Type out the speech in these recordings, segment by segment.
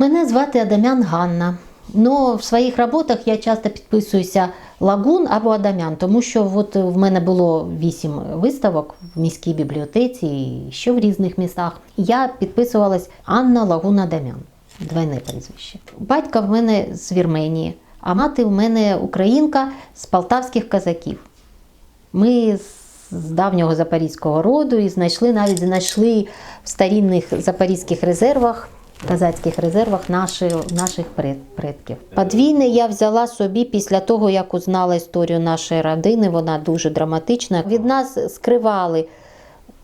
Мене звати Адамян Ганна. Ну, в своїх роботах я часто підписуюся Лагун або Адамян, тому що от в мене було вісім виставок в міській бібліотеці і ще в різних містах. Я підписувалась Анна Лагун Адамян, двойне прізвище. Батько в мене з Вірменії, а мати в мене українка з полтавських казаків. Ми з давнього запорізького роду і знайшли навіть знайшли в старінних запорізьких резервах, казацьких резервах наші, наших предків. Подвійне я взяла собі після того, як узнала історію нашої родини. Вона дуже драматична. Від нас скривали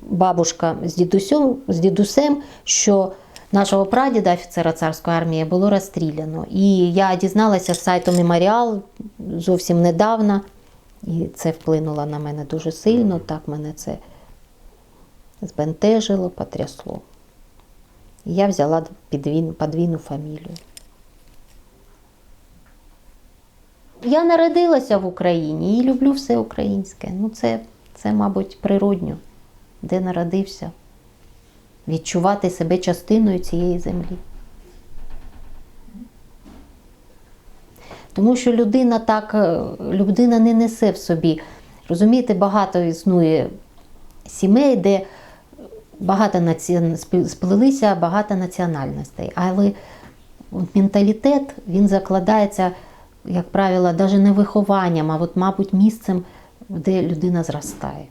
бабушка з дідусем, з дідусем, що нашого прадіда, офіцера царської армії, було розстріляно. І я дізналася з сайту Меморіал зовсім недавно. І це вплинуло на мене дуже сильно, так мене це збентежило, потрясло. Я взяла подвійну фамілію. Я народилася в Україні і люблю все українське. Ну, це, це, мабуть, природньо, де народився. Відчувати себе частиною цієї землі. Тому що людина так, е, людина не несе в собі. Розумієте, багато існує сімей, де багато наці... спі- сплелися багато національностей. Але менталітет він закладається, як правило, навіть не вихованням, а от, мабуть, місцем, де людина зростає.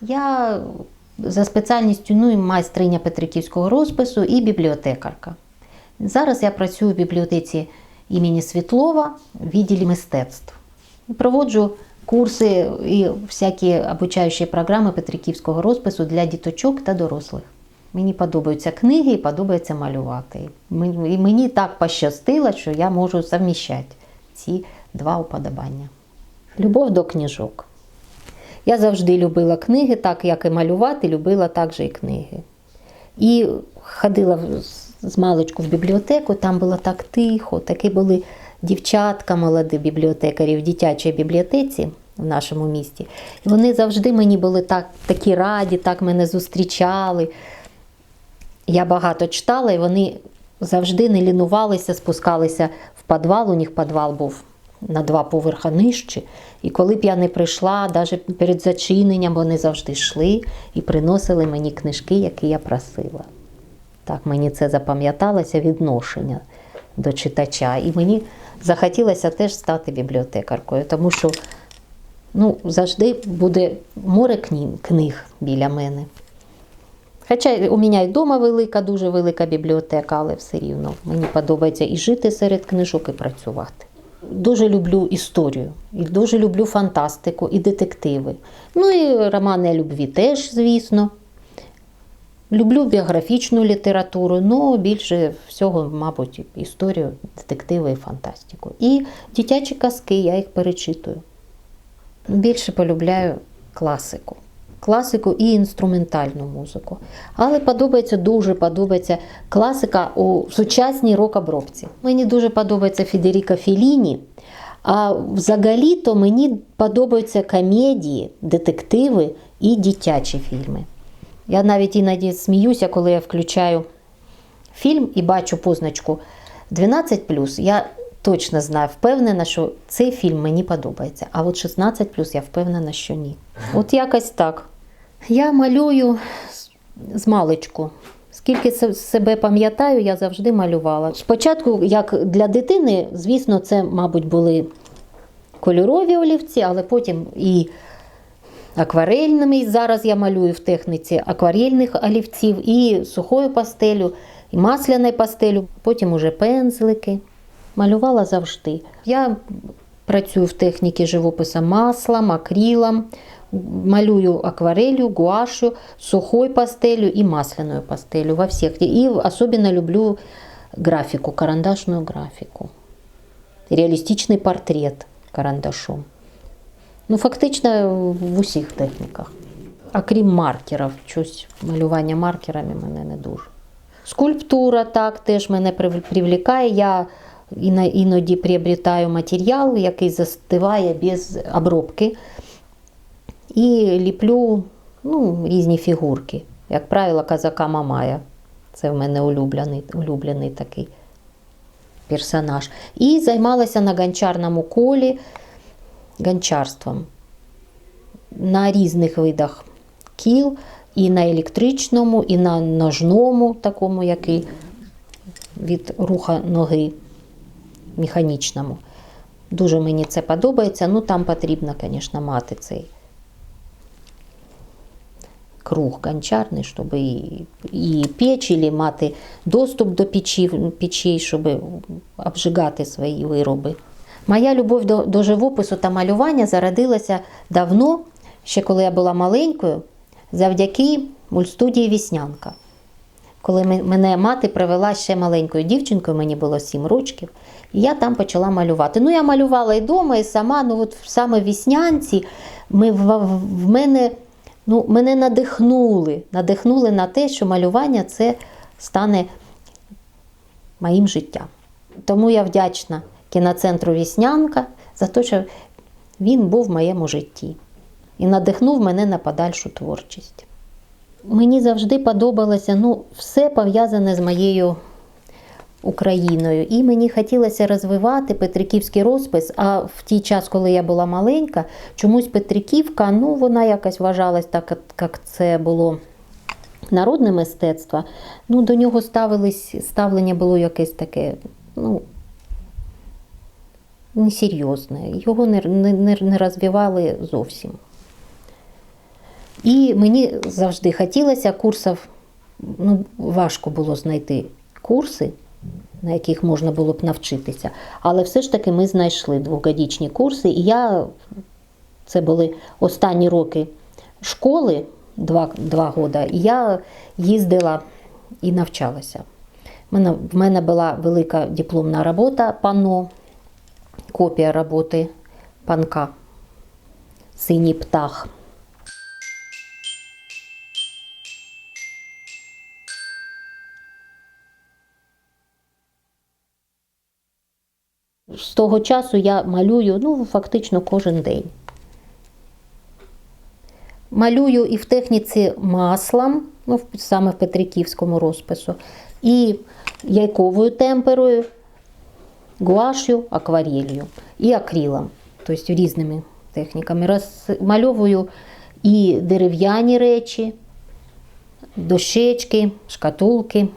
Я за спеціальністю ну, і майстриня Петриківського розпису і бібліотекарка. Зараз я працюю в бібліотеці імені Світлова в відділі мистецтв. Проводжу курси і всякі обучаючі програми Петриківського розпису для діточок та дорослих. Мені подобаються книги і подобається малювати. І мені так пощастило, що я можу совміщати ці два уподобання. Любов до книжок. Я завжди любила книги, так як і малювати, любила також і книги. І ходила з маличку в бібліотеку, там було так тихо, такі були дівчатка молоді бібліотекарі в дитячій бібліотеці в нашому місті. І вони завжди мені були так, такі раді, так мене зустрічали. Я багато читала, і вони завжди не лінувалися, спускалися в підвал. У них підвал був на два поверха нижче. І коли б я не прийшла, навіть перед зачиненням вони завжди йшли і приносили мені книжки, які я просила. Так мені це запам'яталося відношення до читача. І мені захотілося теж стати бібліотекаркою, тому що ну, завжди буде море книг біля мене. Хоча у мене і вдома велика, дуже велика бібліотека, але все рівно мені подобається і жити серед книжок, і працювати. Дуже люблю історію, і дуже люблю фантастику і детективи. Ну і романи любві теж, звісно. Люблю біографічну літературу, ну більше всього, мабуть, історію, детективи і фантастику. І дитячі казки, я їх перечитую. Більше полюбляю класику. Класику і інструментальну музику. Але подобається, дуже подобається класика у сучасній рок-обробці. Мені дуже подобається Федеріко Феліні. А взагалі то мені подобаються комедії, детективи і дитячі фільми. Я навіть іноді сміюся, коли я включаю фільм і бачу позначку 12 Я точно знаю, впевнена, що цей фільм мені подобається. А от 16 я впевнена, що ні. От якось так. Я малюю з- з маличку. Скільки себе пам'ятаю, я завжди малювала. Спочатку, як для дитини, звісно, це, мабуть, були кольорові олівці, але потім і акварельними. Зараз я малюю в техніці акварельних олівців, і сухою пастелю, і масляною пастелю, потім уже пензлики. Малювала завжди. Я працюю в техніці живопису маслом, акрилом, малюю акварелью, гуашу, сухой пастелью и масляную пастелью во всех. И особенно люблю графику, карандашную графику. Реалістичний портрет карандашом. Ну, фактично в усіх техніках. А крім маркерів, щось малювання маркерами мене не дуже. Скульптура так теж мене привлікає. Я іноді приобретаю матеріал, який застиває без обробки. І ліплю ну, різні фігурки. Як правило, казака Мамая. Це в мене улюблений, улюблений такий персонаж. І займалася на гончарному колі гончарством на різних видах кіл, і на електричному, і на ножному, такому, який від руха ноги механічному. Дуже мені це подобається. Ну там потрібно, звісно, мати цей круг гончарний, щоб і, і печ, і мати доступ до печі, печей, щоб обжигати свої вироби. Моя любов до, до живопису та малювання зародилася давно, ще коли я була маленькою, завдяки мультстудії Віснянка. Коли мене мати привела ще маленькою дівчинкою, мені було 7 років, і я там почала малювати. Ну, я малювала і вдома, і сама. Ну, от саме Віснянці ми, в мене, ну, мене надихнули, надихнули на те, що малювання це стане моїм життям. Тому я вдячна кіноцентру Віснянка за те, що він був в моєму житті і надихнув мене на подальшу творчість. Мені завжди подобалося ну, все пов'язане з моєю Україною. І мені хотілося розвивати Петриківський розпис. А в ті час, коли я була маленька, чомусь Петриківка, ну вона якось вважалась так, як це було народне мистецтво. Ну, до нього ставились, ставлення було якесь таке, ну, несерйозне. Його не, не, не розвивали зовсім. І мені завжди хотілося курсів, ну, важко було знайти курси, на яких можна було б навчитися. Але все ж таки ми знайшли двогодічні курси. І я, це були останні роки школи, два, два роки, і я їздила і навчалася. В мене, була велика дипломна робота пано, копія роботи панка, синій птах. З того часу я малюю ну, фактично кожен день. Малюю і в техніці маслом, ну, саме в Петриківському розпису, і яйковою темперою, гуашю, акварелью і акрилом, тобто різними техніками. Розмальовую і дерев'яні речі, дощечки, шкатулки,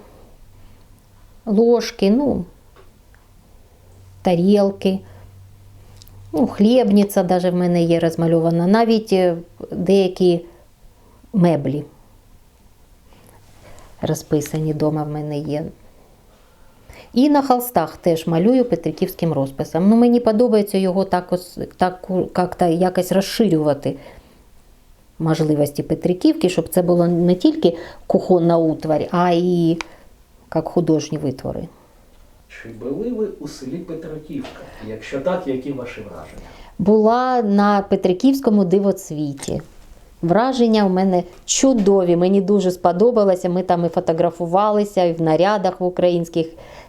ложки, ну, тарілки. Ну, хлібниця навіть в мене є розмальована, навіть е, деякі меблі розписані вдома в мене є. І на холстах теж малюю петриківським розписом. Ну, мені подобається його так, ось- так як-то якось розширювати можливості Петриківки, щоб це було не тільки кухонна утварь, а і як художні витвори. Чи були ви у селі Петриківка? Якщо так, які ваші враження? була на Петриківському дивоцвіті. Враження в мене чудові. Мені дуже сподобалося. Ми там і фотографувалися, і в нарядах українських,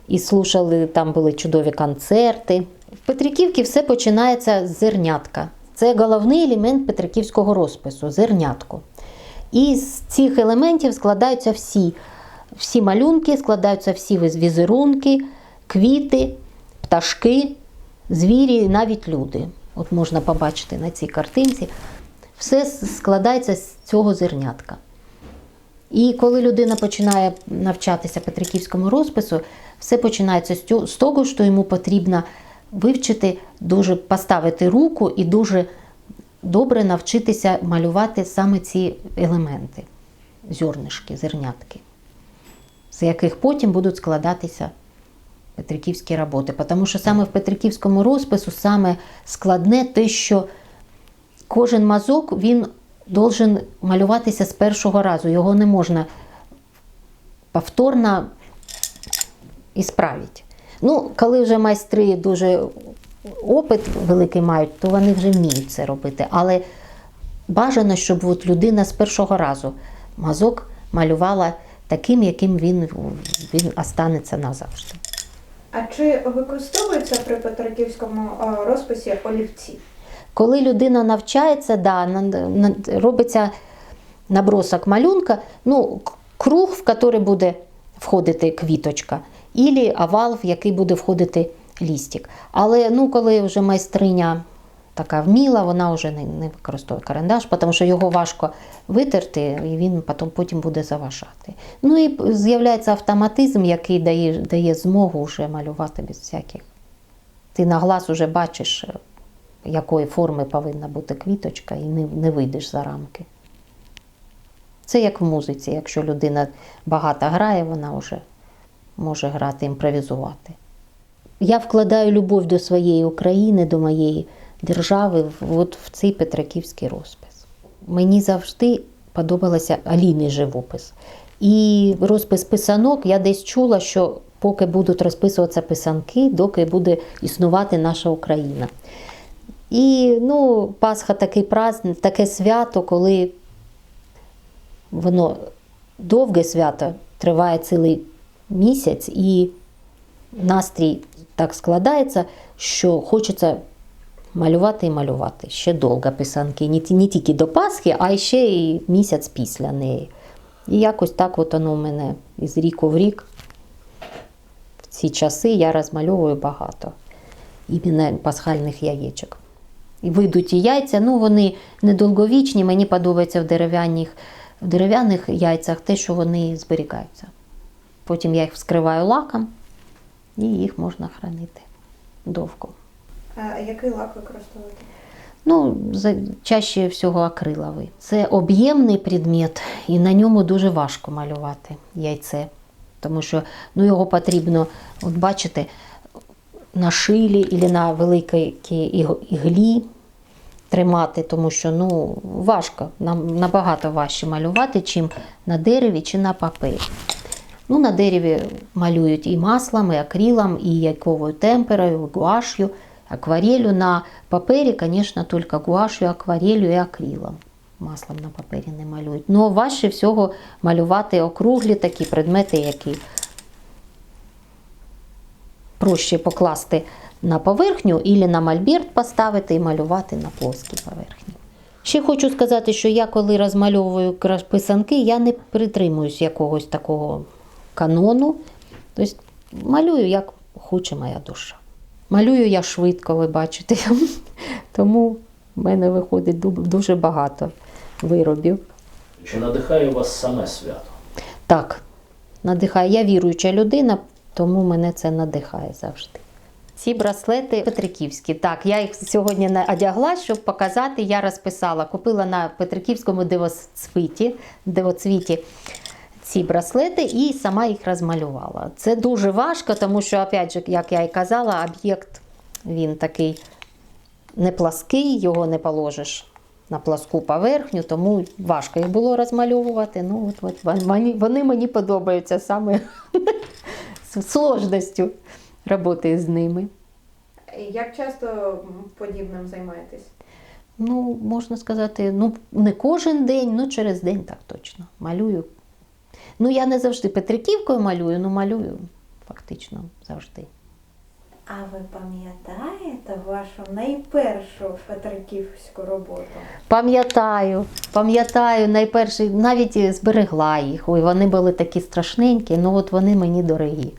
і слушали, там були чудові концерти. В Петриківці все починається з зернятка. Це головний елемент петриківського розпису зернятко. І з цих елементів складаються всі, всі малюнки, складаються всі віз- візерунки, квіти, пташки, звірі навіть люди. От можна побачити на цій картинці. Все складається з цього зернятка. І коли людина починає навчатися Петриківському розпису, все починається з того, що йому потрібно вивчити, дуже поставити руку і дуже добре навчитися малювати саме ці елементи, зернишки, зернятки, з яких потім будуть складатися петриківські роботи. Тому що саме в Петриківському розпису саме складне те, що кожен мазок він должен малюватися з першого разу. Його не можна повторно ісправити. Ну, коли вже майстри дуже опит великий мають, то вони вже вміють це робити. Але бажано, щоб от людина з першого разу мазок малювала таким, яким він, він останеться назавжди. А чи використовуються при Петриківському е, розписі олівці? Коли людина навчається, да, робиться набросок малюнка, ну, круг, в який буде входити квіточка, і овал, в який буде входити лістик. Але ну, коли вже майстриня така вміла, вона вже не, не використовує карандаш, тому що його важко витерти, і він потім, потім буде заважати. Ну і з'являється автоматизм, який дає, дає змогу вже малювати без всяких. Ти на глаз вже бачиш, якої форми повинна бути квіточка, і не, не вийдеш за рамки. Це як в музиці. Якщо людина багато грає, вона вже може грати, імпровізувати. Я вкладаю любов до своєї України, до моєї держави, от в цей Петраківський розпис. Мені завжди подобалося Аліни живопис. І розпис писанок я десь чула, що поки будуть розписуватися писанки, доки буде існувати наша Україна. І ну, Пасха такий праздник, таке свято, коли воно довге свято, триває цілий місяць, і настрій так складається, що хочеться малювати і малювати. Ще довго писанки. Не, тільки до Пасхи, а й ще і місяць після неї. І якось так от воно в мене із ріку в рік. В ці часи я розмальовую багато іменно пасхальних яєчок. І видуті яйця, ну вони недолговічні, мені подобається в дерев'яних, в дерев'яних яйцях те, що вони зберігаються. Потім я їх вскриваю лаком і їх можна хранити довго. Який лак використовуєте? Ну, чаще всього акриловий. Це об'ємний предмет, і на ньому дуже важко малювати яйце. Тому що ну, його потрібно, от бачите, на шилі або на великій іглі тримати, тому що ну, важко, нам набагато важче малювати, чим на дереві чи на папері. Ну, на дереві малюють і маслом, і акрилом, і яйковою темперою, і гуаш'ю, акварелью. На папері, звісно, тільки гуаш'ю, акварелью і акрилом. Маслом на папері не малюють. Ну, важче всього малювати округлі такі предмети, які проще покласти на поверхню і на мольберт поставити і малювати на плоскій поверхні. Ще хочу сказати, що я коли розмальовую писанки, я не притримуюсь якогось такого канону. Тобто малюю, як хоче моя душа. Малюю я швидко, ви бачите. Тому в мене виходить ду- дуже багато виробів. Чи надихає вас саме свято? Так, надихає. Я віруюча людина, тому мене це надихає завжди. Ці браслети Петриківські. Так, я їх сьогодні одягла, щоб показати. Я розписала. Купила на Петриківському дивоцвіті, дивоцвіті ці браслети і сама їх розмалювала. Це дуже важко, тому що, опять же, як я і казала, об'єкт він такий не плаский, його не положиш на пласку поверхню, тому важко їх було розмальовувати. Ну, от, от, вони, вони мені подобаються саме з сложністю роботи з ними. Як часто подібним займаєтесь? Ну, можна сказати, ну, не кожен день, ну через день так точно. Малюю. Ну, я не завжди Петриківкою малюю, ну малюю фактично завжди. А ви пам'ятаєте вашу найпершу петриківську роботу? Пам'ятаю, пам'ятаю, найперше, навіть зберегла їх. Ой, вони були такі страшненькі, ну от вони мені дорогі.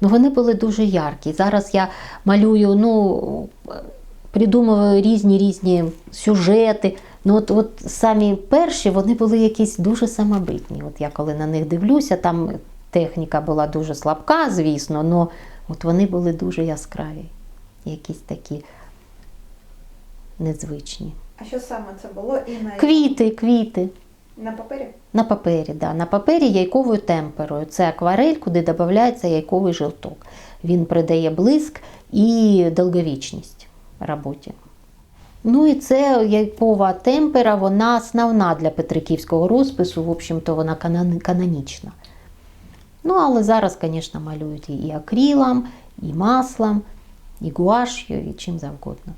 Ну, вони були дуже яркі. Зараз я малюю, ну, придумую різні різні сюжети. Ну, от, от самі перші вони були якісь дуже самобитні. От я коли на них дивлюся, там техніка була дуже слабка, звісно, але от вони були дуже яскраві, якісь такі незвичні. А що саме це було і на, Квіти, квіти. на папері? На папері, да. на папері яйковою темперою. Це акварель, куди додається яйковий жилток. Він придає блиск і довговічність роботі. Ну і це яйкова темпера, вона основна для петриківського розпису, в общем-то, вона канонічна. Ну, але зараз, звісно, малюють і акрилом, і маслом, і гуаш'ю, і чим завгодно.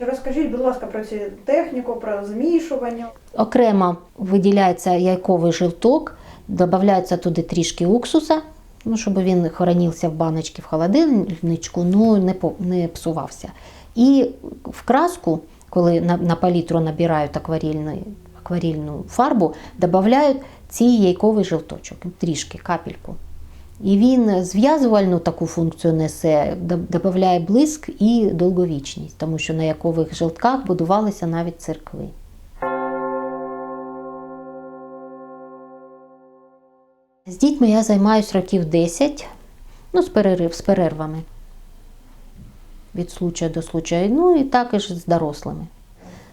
Розкажіть, будь ласка, про цю техніку, про змішування. Окремо виділяється яйковий жилток, додається туди трішки уксуса, ну, щоб він хранився в баночці в холодильничку, ну не, по- не псувався. І в краску, коли на, на палітру набирають акварельну, акварельну фарбу, додають цей яйковий жилточок, трішки, капельку. І він зв'язувальну таку функцію несе, додає блиск і довговічність, тому що на якових жилтках будувалися навіть церкви. З дітьми я займаюся років 10, ну, з, перерив, з перервами. Від случаю до случаю, ну і також з дорослими.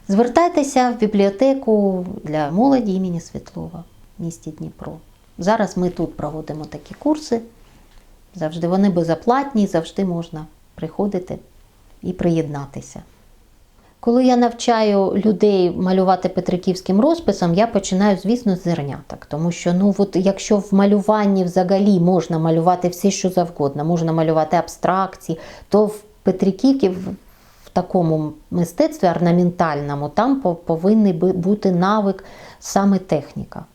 Звертайтеся в бібліотеку для молоді імені Світлова в місті Дніпро. Зараз ми тут проводимо такі курси. Завжди вони безоплатні, завжди можна приходити і приєднатися. Коли я навчаю людей малювати петриківським розписом, я починаю, звісно, з зерняток. Тому що, ну, от, якщо в малюванні взагалі можна малювати все, що завгодно, можна малювати абстракції, то в Петриківці в, в такому мистецтві орнаментальному там повинен бути навик саме техніка.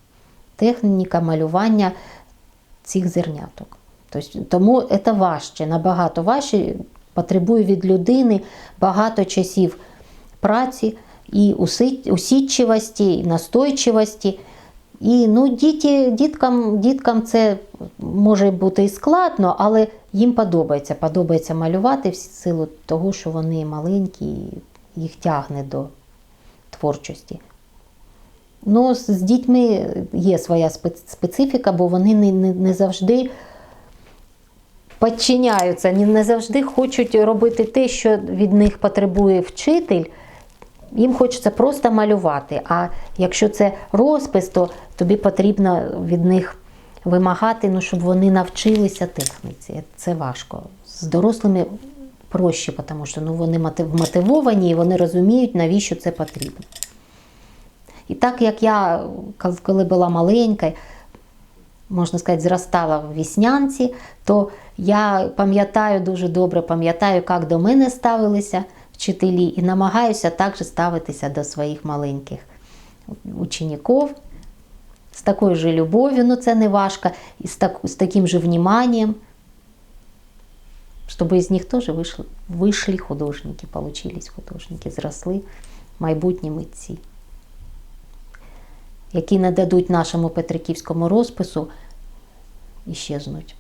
Техніка малювання цих зерняток. Тобто, тому це важче, набагато важче, потребує від людини багато часів праці і усидчивості, і настойчивості. І ну, діти, діткам, діткам це може бути і складно, але їм подобається. Подобається малювати в силу того, що вони маленькі, їх тягне до творчості. Ну, з дітьми є своя специфіка, бо вони не, не, не завжди підчиняються, не завжди хочуть робити те, що від них потребує вчитель. Їм хочеться просто малювати. А якщо це розпис, то тобі потрібно від них вимагати, ну, щоб вони навчилися техніці. Це важко. З дорослими проще, тому що ну, вони мотив- мотивовані і вони розуміють, навіщо це потрібно. І так як я, коли була маленька, можна сказати, зростала в віснянці, то я пам'ятаю дуже добре, пам'ятаю, як до мене ставилися вчителі, і намагаюся також ставитися до своїх маленьких учеників з такою же любов'ю, ну це не важко, і з, так, з таким же вниманием, щоб із них теж вийшли, вийшли художники, получились художники, зросли майбутні митці які не дадуть нашому петриківському розпису іщезнуть.